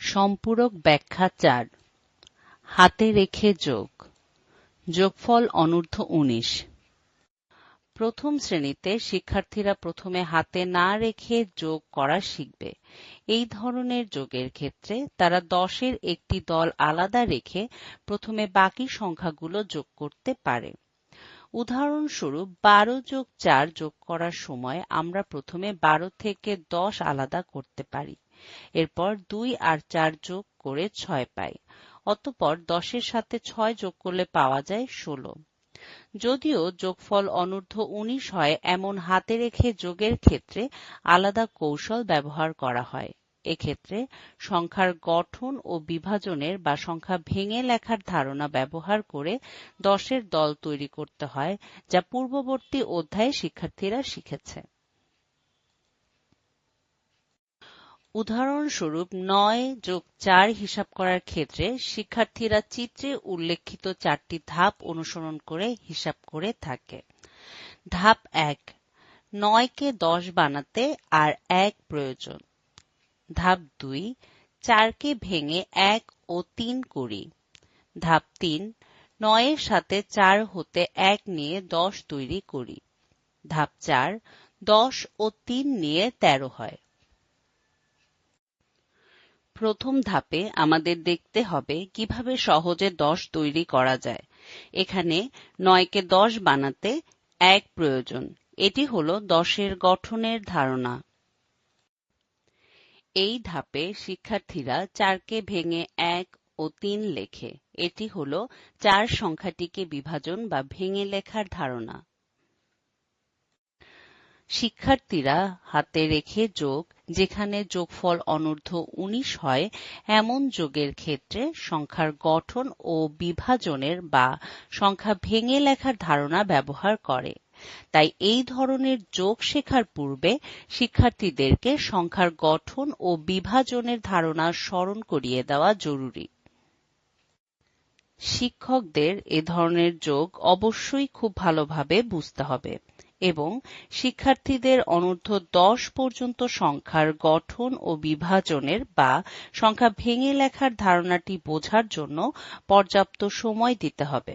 সম্পূরক ব্যাখ্যা চার। হাতে রেখে যোগ। যোগফল অনূর্ধ্ব উনিশ। প্রথম শ্রেণীতে শিক্ষার্থীরা প্রথমে হাতে না রেখে যোগ করা শিখবে। এই ধরনের যোগের ক্ষেত্রে তারা দশের একটি দল আলাদা রেখে প্রথমে বাকি সংখ্যাগুলো যোগ করতে পারে। উদাহরণস্বরূপ, বারো যোগ চার যোগ করার সময় আমরা প্রথমে বারো থেকে দশ আলাদা করতে পারি। এরপর দুই আর চার যোগ করে ছয় পাই। অতঃপর দশের সাথে ছয় যোগ করলে পাওয়া যায় ষোলো। যদিও যোগফল অনূর্ধ্ব উনিশ হয়, এমন হাতে রেখে যোগের ক্ষেত্রে আলাদা কৌশল ব্যবহার করা হয়। এক্ষেত্রে সংখ্যার গঠন ও বিভাজনের বা সংখ্যা ভেঙে লেখার ধারণা ব্যবহার করে দশের দল তৈরি করতে হয়, যা পূর্ববর্তী অধ্যায়ে শিক্ষার্থীরা শিখেছে। উদাহরণস্বরূপ নয় যোগ চার হিসাব করার ক্ষেত্রে শিক্ষার্থীরা চিত্রে উল্লেখিত চারটি ধাপ অনুসরণ করে হিসাব করে থাকে। ধাপ এক, নয়কে দশ বানাতে আর এক প্রয়োজন। ধাপ দুই, চারকে ভেঙে এক ও তিন করি। ধাপ তিন, নয়ের সাথে চার হতে এক নিয়ে দশ তৈরি করি। ধাপ চার, দশ ও তিন নিয়ে তেরো হয়। প্রথম ধাপে আমাদের দেখতে হবে কীভাবে সহজে দশ তৈরি করা যায়। এখানে নয়কে দশ বানাতে এক প্রয়োজন। এটি হলো দশের গঠনের ধারণা। এই ধাপে শিক্ষার্থীরা চারকে ভেঙে এক ও তিন লেখে। এটি হল চার সংখ্যাটিকে বিভাজন বা ভেঙে লেখার ধারণা। শিক্ষার্থীরা হাতে রেখে যোগ যেখানে যোগফল অনূর্ধ্ব উনিশ হয়, এমন যোগের ক্ষেত্রে সংখ্যার গঠন ও বিভাজনের বা সংখ্যা ভেঙে লেখার ধারণা ব্যবহার করে। তাই এই ধরনের যোগ শেখার পূর্বে শিক্ষার্থীদেরকে সংখ্যার গঠন ও বিভাজনের ধারণা স্মরণ করিয়ে দেওয়া জরুরি। শিক্ষকদের এ ধরনের যোগ অবশ্যই খুব ভালোভাবে বুঝতে হবে। এবং শিক্ষার্থীদের অনূর্ধ্ব দশ পর্যন্ত সংখ্যার গঠন ও বিভাজনের বা সংখ্যা ভেঙে লেখার ধারণাটি বোঝার জন্য পর্যাপ্ত সময় দিতে হবে।